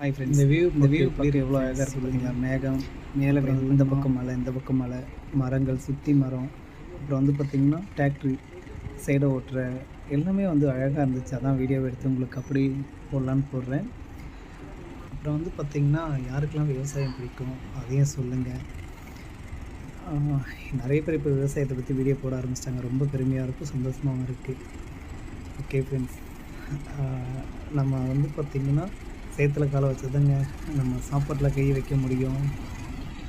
Hi friends இந்த view இந்த view பார்க்க எவ்வளோ அழகாக இருக்கு பார்த்தீங்களா மேகம் மேலே இந்த பக்கம் மலை இந்த பக்கம் மலை மரங்கள் சுற்றி மரம் அப்புறம் வந்து பார்த்திங்கன்னா டிராக்டரி சைடை ஓட்டுற எல்லாமே வந்து அழகாக இருந்துச்சு. அதான் வீடியோ எடுத்து உங்களுக்கு அப்படி போடலான்னு போடுறேன். அப்புறம் வந்து பார்த்திங்கன்னா யாருக்கெல்லாம் விவசாயம் பிடிக்கும் அதையும் சொல்லுங்கள் நிறைய பேர் இப்போ விவசாயத்தை பற்றி வீடியோ போட ஆரம்பிச்சிட்டாங்க. ரொம்ப பெருமையாக இருக்கும் சந்தோஷமாகவும் இருக்குது ஓகே ஃப்ரெண்ட்ஸ் நம்ம வந்து பார்த்திங்கன்னா சேத்துல காலை வச்சதுங்க. நம்ம சாப்பாட்டில் கை வைக்க முடியும்.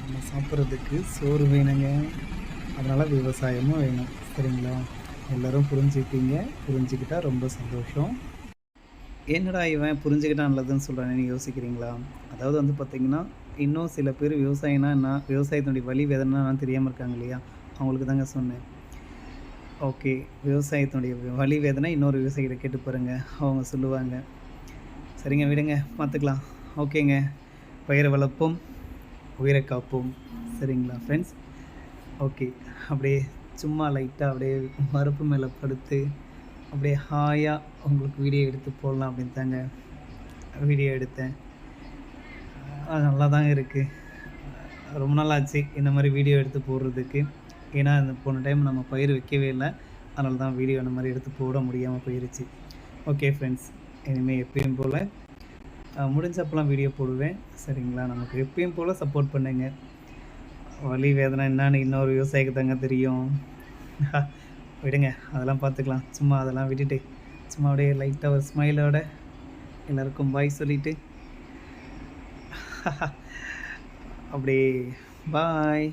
நம்ம சாப்பிட்றதுக்கு சோறு வேணுங்க. அதனால் விவசாயமும் வேணும். சரிங்களா? எல்லோரும் புரிஞ்சுக்கிட்டீங்க. புரிஞ்சுக்கிட்டா ரொம்ப சந்தோஷம். என்னடா இவன் புரிஞ்சுக்கிட்டா நல்லதுன்னு சொல்கிறானே யோசிக்கிறீங்களா? அதாவது வந்து பார்த்திங்கன்னா இன்னும் சில பேர் விவசாயம்னா என்ன விவசாயத்தினுடைய வழி வேதனைன்னு தெரியாமல் இருக்காங்க இல்லையா? அவங்களுக்கு தாங்க சொன்னேன். ஓகே. விவசாயத்தினுடைய வழி வேதனை இன்னொரு விவசாயிகிட்ட கேட்டு பாருங்கள் அவங்க சொல்லுவாங்க. சரிங்க விடுங்க பார்த்துக்கலாம். ஓகேங்க. பயிரை வளர்ப்போம் உயிரை காப்போம். சரிங்களா ஃப்ரெண்ட்ஸ் ஓகே. அப்படியே சும்மா லைட்டாக அப்படியே மறுப்பு மேலே படுத்து அப்படியே ஹாயாக உங்களுக்கு வீடியோ எடுத்து போடலாம் அப்படின்னு தாங்க வீடியோ எடுத்தேன். அது நல்லா தாங்க இருக்குது ரொம்ப நாள் ஆச்சு இந்த மாதிரி வீடியோ எடுத்து போடுறதுக்கு. ஏன்னா இந்த போன டைம் நம்ம பயிர் வைக்கவே இல்லை. அதனால தான் வீடியோ இந்த மாதிரி எடுத்து போட முடியாமல் போயிருச்சு. ஓகே ஃப்ரெண்ட்ஸ் இனிமேல் எப்பயும் போல் முடிஞ்சப்பெல்லாம் வீடியோ போடுவேன். சரிங்களா? நமக்கு எப்பயும் போல் சப்போர்ட் பண்ணுங்கள் வலி வேதனை என்னன்னு இன்னொரு விவசாயிக்கு தாங்க தெரியும். விடுங்க அதெல்லாம் பார்த்துக்கலாம். சும்மா அதெல்லாம் விட்டுட்டு சும்மா அப்படியே லைட்டாக ஒரு ஸ்மைலோட எல்லாருக்கும் பாய் சொல்லிவிட்டு அப்படியே பாய்